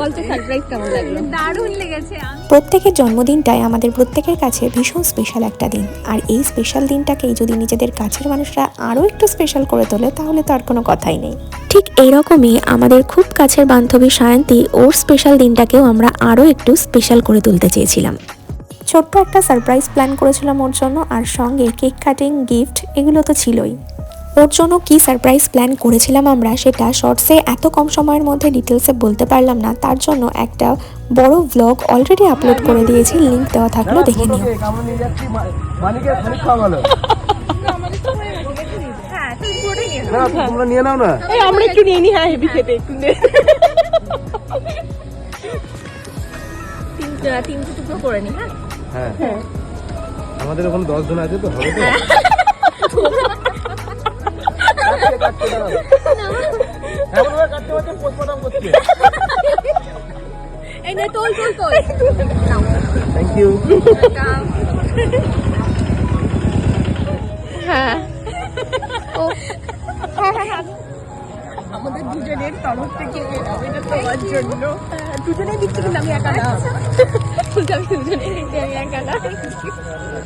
বলতো সারপ্রাইজ কেমন লাগল? দারুণ লেগেছে। প্রত্যেকের জন্মদিনটাই আমাদের প্রত্যেকের কাছে ভীষণ স্পেশাল একটা দিন। আর এই স্পেশাল দিনটাকেই যদি নিজেদের কাছের মানুষরা আরও একটু স্পেশাল করে তোলে তাহলে তো আর কোনো কথাই নেই। ঠিক এইরকমই আমাদের খুব কাছের বান্ধবী সায়ন্তী ওর স্পেশাল দিনটাকেও আমরা আরও একটু স্পেশাল করে তুলতে চেয়েছিলাম। ছোট্ট একটা সারপ্রাইজ প্ল্যান করেছিলাম ওর জন্য আর সঙ্গে কেক কাটিং গিফট এগুলো তো ছিলই। ওর জন্য কি সারপ্রাইজ প্ল্যান করেছিলাম আমরা সেটা শর্টসে এত কম সময়ের মধ্যে ডিটেলসে বলতে পারলাম না। তার জন্য একটা বড় ব্লগ অলরেডি আপলোড করে দিয়েছি। লিংক দেওয়া থাকলেও দেখে নিও। হ্যাঁ তুমি পুরোটাই নিয়ে না তোমরা নিয়ে নাও না। আমরা একটু নিয়ে নি হ্যাঁ হেভি খেতে একটু তিনটে টুকরো করে নি হ্যাঁ। হ্যাঁ। আমাদের ওখানে দশ জন আছে তো হবে তো? এমন ভাবে কাটতে পারছে, postmortem করছে। হ্যাঁ আমাদের দুজনের তরফ থেকে এটা তোমার জন্য দুজনেই দিচ্ছি একা না আমি একা